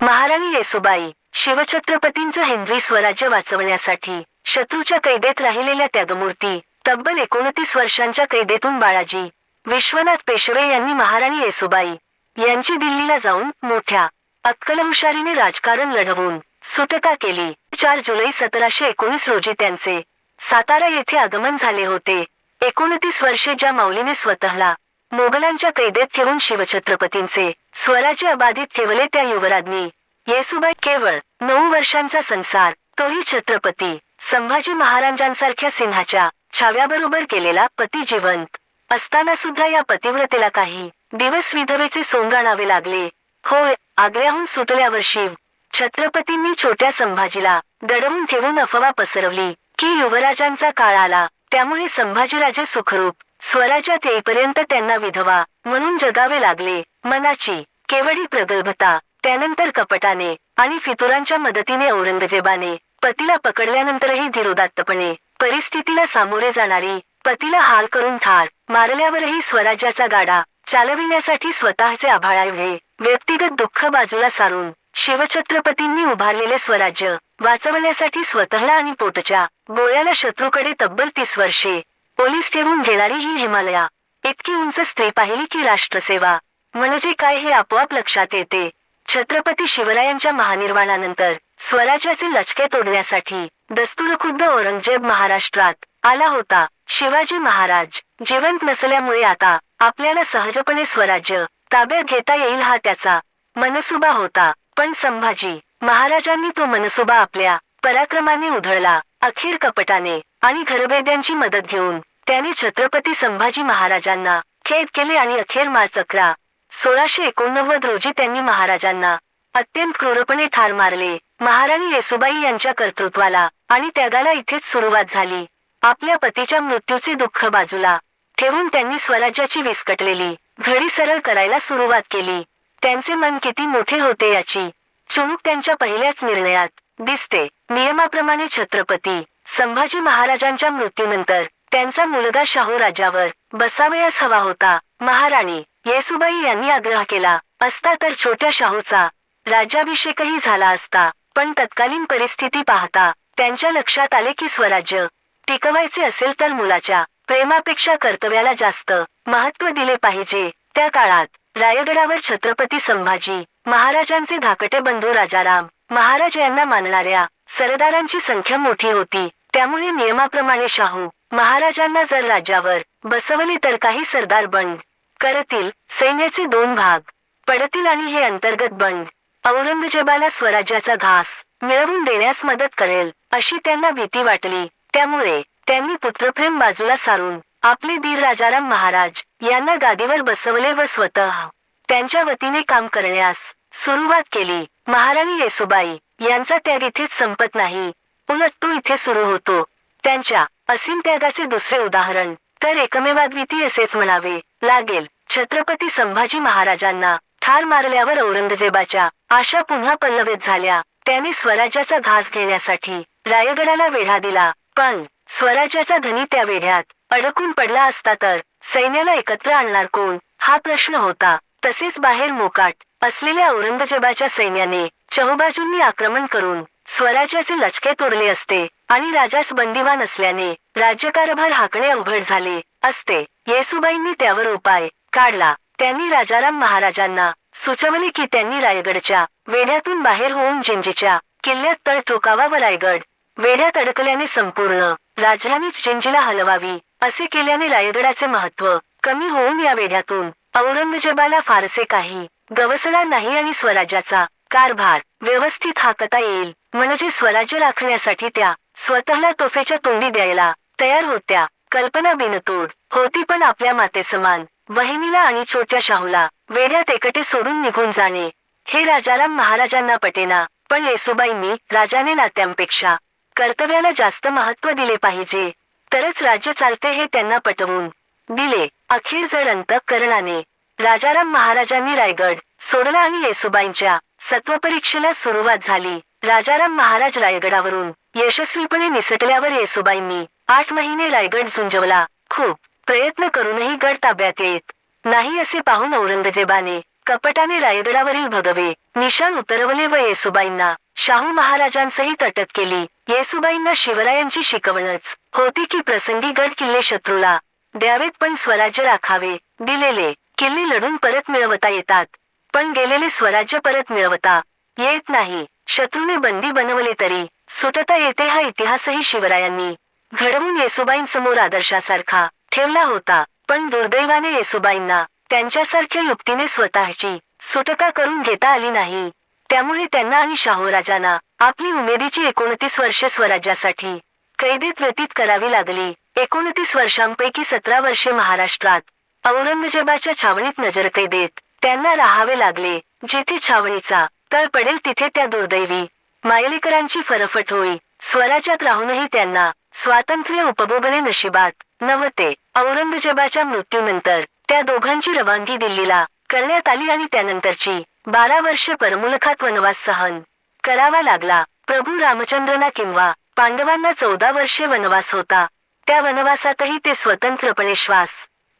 महाराणी येसुबाई शिवछत्रपतींचं हिंदवी स्वराज्य वाचवण्यासाठी शत्रूच्या कैदेत राहिलेल्या त्यागमूर्ती तब्बल एकोणतीस वर्षांच्या कैदेतून बाळाजी विश्वनाथ पेशवे यांनी महाराणी येसुबाई यांची दिल्लीला जाऊन मोठ्या अक्कलहुशारीने राजकारण लढवून सुटका केली. चार जुलै सतराशे एकोणीस रोजी त्यांचे सातारा येथे आगमन झाले होते. एकोणतीस वर्षे ज्या माऊलीने स्वतःला मोगलांच्या कैदेत ठेवून शिवछत्रपतींचे स्वराज्य अबाधित ठेवले त्या युवराज्ञी. येसुबाई केवळ नऊ वर्षांचा संसार तोही छत्रपती. संभाजी महाराजांसारख्या सिंहाच्या छाव्याबरोबर केलेला पती जिवंत. असताना सुद्धा या पतिव्रतेला काही दिवस विधवेचे सोंग आणावे लागले. होय आग्र्याहून सुटल्यावर शिव छत्रपतींनी छोट्या संभाजीला दडवून ठेवून अफवा पसरवली की युवराजांचा काळ आला त्यामुळे संभाजीराजे सुखरूप स्वराज्यात येईपर्यंत त्यांना विधवा म्हणून जगावे लागले. मनाची केवढी प्रगल्भता त्यानंतर कपटाने आणि फितुरांच्या मदतीने औरंगजेबाने पतीला पकडल्यानंतरही धीरोदात्तपणे परिस्थितीला सामोरे जाणारी पतीला हाल करून ठार मारल्यावरही स्वराज्याचा गाडा चालविण्यासाठी स्वतःचे आभाळाएवढे व्यक्तिगत दुःख बाजूला सारून शिवछत्रपतींनी उभारलेले स्वराज्य वाचवण्यासाठी स्वतःला आणि पोटच्या गोळ्याला शत्रूकडे तब्बल तीस वर्षे पोलीस ठेवून घेणारी ही हिमालया इतकी उंच स्त्री पाहिली की राष्ट्रसेवा. म्हणजे काय हे आपोआप लक्षात येते. छत्रपती शिवरायांच्या महानिर्वाणानंतर स्वराज्याचे लचके तोडण्यासाठी दस्तुरखुद्द औरंगजेब महाराष्ट्रात आला होता. शिवाजी महाराज जिवंत नसल्यामुळे आता आपल्याला सहजपणे स्वराज्य ताब्यात घेता येईल हा त्याचा मनसुबा होता. पण संभाजी महाराजांनी तो मनसुबा आपल्या पराक्रमाने उधळला अखेर कपटाने आणि घरभेद्यांची मदत घेऊन त्याने छत्रपती संभाजी महाराजांना खेद केले आणि अखेर मार्च अकरा सोळाशे एकोणनव्वद रोजी त्यांनी महाराजांना अत्यंत क्रूरपणे ठार मारले. महाराणी येसुबाई यांच्या कर्तृत्वाला आणि त्यागाला इथेच सुरुवात झाली. आपल्या पतीच्या मृत्यूचे दुःख बाजूला ठेवून त्यांनी स्वराज्याची विस्कटलेली घडी सरळ करायला सुरुवात केली. त्यांचे मन किती मोठे होते याची चुणूक त्यांच्या पहिल्याच निर्णयात दिसते. नियमाप्रमाणे छत्रपती संभाजी महाराजांच्या मृत्यूनंतर त्यांचा मुलगा शाहू राजावर बसावयास हवा होता. महाराणी येसुबाई यांनी आग्रह केला असता तर छोट्या शाहूचा राज्याभिषेकही झाला असता पण तत्कालीन परिस्थिती पाहता त्यांच्या लक्षात आले की स्वराज्य टिकवायचे असेल तर मुलाच्या प्रेमापेक्षा कर्तव्याला जास्त महत्त्व दिले पाहिजे. त्या काळात रायगडावर छत्रपती संभाजी महाराजांचे धाकटे बंधू राजाराम महाराज यांना मानणाऱ्या सरदारांची संख्या मोठी होती. त्यामुळे नियमाप्रमाणे शाहू महाराजांना जर राज्यावर बसवले तर काही सरदार बंड करतील सैन्याचे दोन भाग पडतील आणि हे अंतर्गत बंड औरंगजेबाला स्वराज्याचा घास मिळवून देण्यास मदत करेल अशी त्यांना भीती वाटली. त्यामुळे त्यांनी पुत्रप्रेम बाजूला सारून आपले धीर राजाराम महाराज यांना गादीवर बसवले व स्वतः त्यांच्या वतीने काम करण्यास सुरुवात केली. महाराणी येसुबाई यांचा त्याग इथेच संपत नाही. उलट तो इथे सुरू होतो. त्यांच्या असीम त्यागाचे दुसरे उदाहरण तर एकमेवाद्वितीय असेच म्हणावे लागेल. छत्रपती संभाजी महाराजांना ठार मारल्यावर औरंगजेबाच्या आशा पुन्हा पल्लवित झाल्या. त्याने स्वराज्याचा घास घेण्यासाठी रायगडाला वेढा दिला. पण स्वराज्याचा धनी त्या वेढ्यात अडकून पडला असता तर सैन्याला एकत्र आणणार कोण? हा प्रश्न होता. तसेच बाहेर मोकाट असलेल्या औरंगजेबाच्या सैन्याने चहुबाजूंनी आक्रमण करून स्वराज्याचे लचके तोडले असते. आणि राजास बंदिवान असल्याने राज्यकारभार हाकणे अवघड झाले. असते. येसुबाईंनी त्यावर उपाय काढला. त्यांनी राजाराम महाराजांना सुचवले की त्यांनी रायगडच्या वेढ्यातून बाहेर होऊन जिंजीच्या किल्ल्यात तळ ठोकावा व रायगड वेढ्यात अडकल्याने संपूर्ण राजधानीच जिंजीला हलवावी असे केल्याने रायगडाचे महत्त्व कमी होऊन या वेढ्यातून औरंगजेबाला फारसे काही गवसणार नाही आणि स्वराज्याचा कारभार व्यवस्थित हाकता येईल. म्हणजे स्वराज्य राखण्यासाठी त्या स्वतःला तोफेच्या तोंडी द्यायला तयार होत्या. कल्पना बिनतोड. होती पण आपल्या मातेसमान वहिनीला आणि छोट्या शाहूला वेड्यात एकटे सोडून निघून जाणे. हे राजाराम महाराजांना पटेना. पण येसुबाईंनी राजाने नात्यांपेक्षा कर्तव्याला जास्त महत्त्व दिले पाहिजे. तरच राज्य चालते हे त्यांना पटवून दिले. अखेर जड अंतःकरणाने राजाराम महाराजांनी रायगड सोडला आणि येसुबाईंच्या सत्वपरीक्षेला सुरुवात झाली. राजाराम महाराज रायगडावरून यशस्वीपणे निसटल्यावर येसुबाईंनी आठ महिने रायगड झुंजवला. खूप प्रयत्न करूनही गड ताब्यात येत नाही असे पाहून औरंगजेबाने कपटाने रायगडावरील भगवे निशाण उतरवले व येसुबाईंना शाहू महाराजांसहित अटक केली. येसुबाईंना शिवरायांची शिकवणच होती की प्रसंगी गड किल्ले शत्रूला द्यावेत पण स्वराज्य राखावे दिलेले किल्ले लढून परत मिळवता येतात. पण गेलेले स्वराज्य परत मिळवता येत नाही. शत्रूने बंदी बनवले तरी सुटता येते हा इतिहासही शिवरायांनी. घडवून येसुबाईंसमोर आदर्शासारखा ठेवला होता पण दुर्दैवाने येसुबाईंना त्यांच्यासारख्या युक्तीने स्वतःची सुटका करून घेता आली नाही. त्यामुळे त्यांना आणि शाहूराजांना आपली उमेदीची एकोणतीस वर्षे स्वराज्यासाठी कैदेत व्यतीत करावी लागली. एकोणतीस वर्षांपैकी सतरा वर्षे महाराष्ट्रात औरंगजेबाच्या छावणीत नजरकैदेत त्यांना राहावे लागले जेथे छावणीचा तळ पडेल तिथे त्या दुर्दैवी. मायलेकरांची फरफट होई. स्वराज्यात राहूनही त्यांना स्वातंत्र्य उपभोगणे नशिबात. नव्हते औरंगजेबाच्या मृत्यूनंतर त्या दोघांची रवानगी दिल्लीला करण्यात आली आणि त्यानंतरची बारा वर्षे परमुलखात वनवास सहन करावा लागला. प्रभू रामचंद्रना किंवा पांडवांना चौदा वर्षे वनवास होता. त्या वनवासातही ते स्वतंत्रपणे श्वास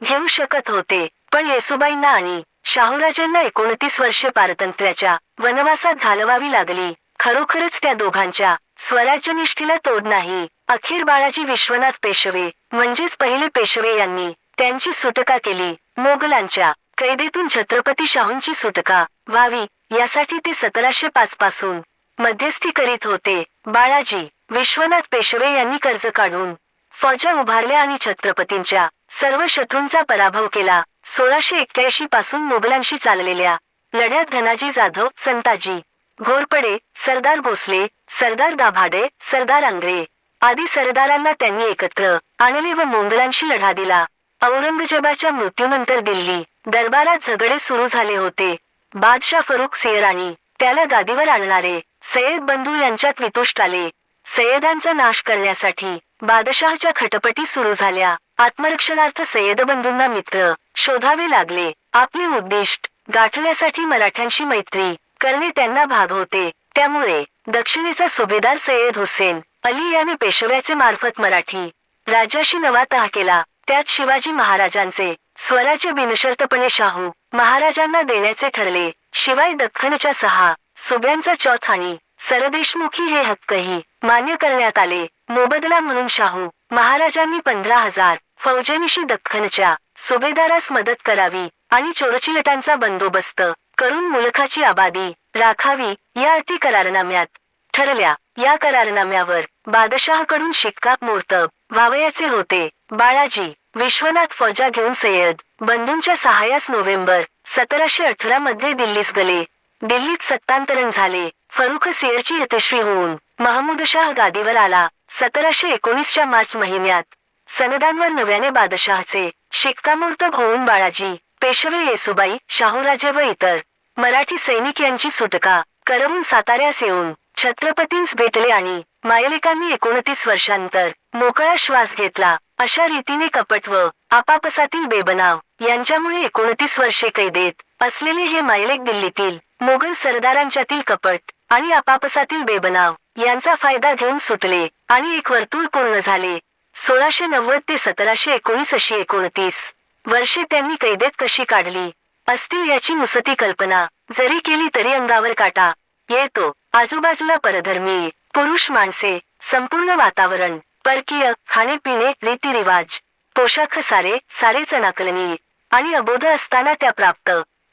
घेऊ शकत होते. पण येसुबाईंना आणि शाहूराजांना एकोणतीस वर्षे पारतंत्र्याच्या वनवासात घालवावी लागली. खरोखरच त्या दोघांच्या स्वराज्यनिष्ठीला तोड नाही. अखेर बाळाजी विश्वनाथ पेशवे म्हणजेच पहिले पेशवे यांनी त्यांची सुटका केली. मोगलांच्या कैदेतून छत्रपती शाहूंची सुटका व्हावी यासाठी ते सतराशे पाच पासून मध्यस्थी करीत होते. बाळाजी विश्वनाथ पेशवे यांनी कर्ज काढून फौजा उभारल्या आणि छत्रपतींच्या सर्व शत्रूंचा पराभव केला. सोळाशे एक्क्याऐंशी पासून मोगलांशी चाललेल्या लढ्यात धनाजी जाधव संताजी घोरपडे सरदार भोसले सरदार दाभाडे सरदार आंग्रे आदी सरदारांना त्यांनी एकत्र आणले व मोंगलांशी लढा दिला. औरंगजेबाच्या मृत्यूनंतर दिल्ली दरबारात झगडे सुरू झाले होते. बादशाह फरुख सियराणी त्याला गादीवर आणणारे सय्यद बंधू यांच्यात वितुष्ट आले सय्यदांचा नाश करण्यासाठी बादशहाच्या खटपटी सुरू झाल्या. आत्मरक्षणार्थ सय्यद बंधूंना मित्र शोधावे लागले. आपले उद्दिष्ट गाठण्यासाठी मराठ्यांशी मैत्री करणे त्यांना भाग होते. त्यामुळे दक्षिणेचा सुभेदार सय्यद हुसेन अली याने पेशव्याचे मार्फत मराठी राज्याशी नवा तह केला. त्यात शिवाजी महाराजांचे स्वराज्य बिनशर्तपणे शाहू महाराजांना देण्याचे ठरले. शिवाय दख्खनच्या सहा सुब्यांचा चौथ आणि सरदेशमुखी हे हक्कही मान्य करण्यात आले. मोबदला म्हणून शाहू महाराजांनी पंधरा हजार फौजेनिशी दख्खनच्या सुभेदारास मदत करावी आणि चोरचिलटांचा बंदोबस्त करून मुलखाची आबादी राखावी या अटी करारनाम्यात ठरल्या. या करारनाम्यावर बादशहाकडून शिक्कामोर्तब व्हावयाचे होते. बाळाजी विश्वनाथ फौजा घेऊन सय्यद बंधूंच्या सहाय्यास नोव्हेंबर सतराशे अठरा मध्ये दिल्लीस गेले. दिल्लीत सत्तांतरण झाले. फरुख सियरची यशस्वी होऊन महमूदशाह गादीवर आला. सतराशे एकोणीसच्या मार्च महिन्यात सनदांवर नव्याने बादशहाचे शिक्कामोर्तब होऊन बाळाजी पेशवे येसुबाई शाहूराजे व इतर मराठी सैनिक यांची सुटका करवून साताऱ्यास येऊन छत्रपतींस भेटले आणि मायलेकांनी एकोणतीस वर्षांतर मोकळा श्वास घेतला. अशा रीतीने कपट व आपापसातील बेबनाव यांच्यामुळे एकोणतीस वर्षे कैदेत असलेले हे मायलेक दिल्लीतील मोगल सरदारांच्यातील कपट आणि आपापसातील बेबनाव यांचा फायदा घेऊन सुटले आणि एक वर्तुळ पूर्ण झाले. सोळाशे नव्वद ते सतराशे एकोणीस अशी एकोणतीस. वर्षे त्यांनी कैदेत कशी काढली? असतील याची नुसती कल्पना. जरी केली तरी अंगावर काटा. येतो. आजूबाजूला परधर्मी. पुरुष माणसे. संपूर्ण वातावरण. परकीय. खाणेपिणे रीतिरिवाज. पोशाख सारे सारेच अनाकलनीय. आणि अबोध असताना त्या प्राप्त.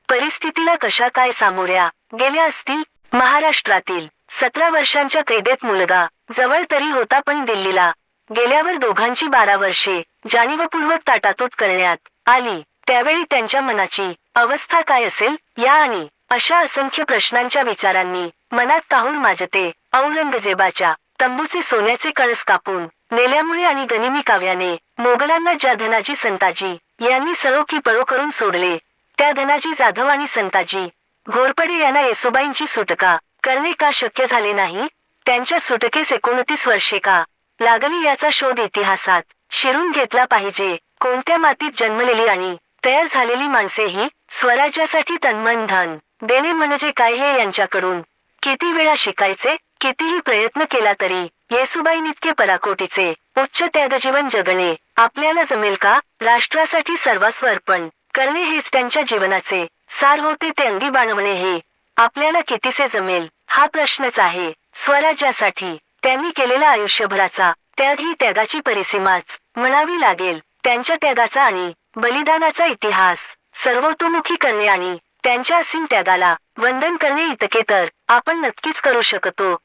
परिस्थितीला कशा काय सामोऱ्या? गेल्या असतील महाराष्ट्रातील. सतरा वर्षांच्या कैदेत मुलगा. जवळ तरी होता पण दिल्लीला. गेल्यावर दोघांची बारा वर्षे जाणीवपूर्वक ताटातूट करण्यात आली. त्यावेळी त्यांच्या मनाची अवस्था काय असेल या आणि अशा असंख्य प्रश्नांच्या विचारांनी मनात काहूर माजते औरंगजेबाच्या तंबूचे सोन्याचे कळस कापून नेल्यामुळे आणि गनिमी काव्याने मोगलांना ज्या धनाजी संताजी यांनी सळो की पळो करून सोडले त्या धनाजी जाधव आणि संताजी घोरपडे यांना येसुबाईंची सुटका करणे का शक्य झाले नाही? त्यांच्या सुटकेस एकोणतीस वर्षे का लागली याचा शोध इतिहासात शिरून घेतला पाहिजे. कोणत्या मातीत जन्मलेली आणि तयार झालेली माणसेही स्वराज्यासाठी तन्मन धन देणे म्हणजे काय हे यांच्याकडून? किती वेळा शिकायचे? कितीही प्रयत्न केला तरी येसुबाईंइतके पराकोटीचे उच्च त्यागजीवन जगणे. आपल्याला जमेल का? राष्ट्रासाठी सर्वस्व अर्पण करणे हेच त्यांच्या जीवनाचे सार होते ते अंगी बाणवणे हे आपल्याला कितीसे जमेल? हा प्रश्नच आहे. स्वराज्यासाठी त्यांनी केलेला आयुष्यभराचा त्याग ही त्यागाची परिसीमाच म्हणावी लागेल. त्यांच्या त्यागाचा आणि बलिदानाचा इतिहास सर्वतोमुखी करणे आणि त्यांच्या असीम त्यागाला वंदन करणे इतके तर आपण नक्कीच करू शकतो.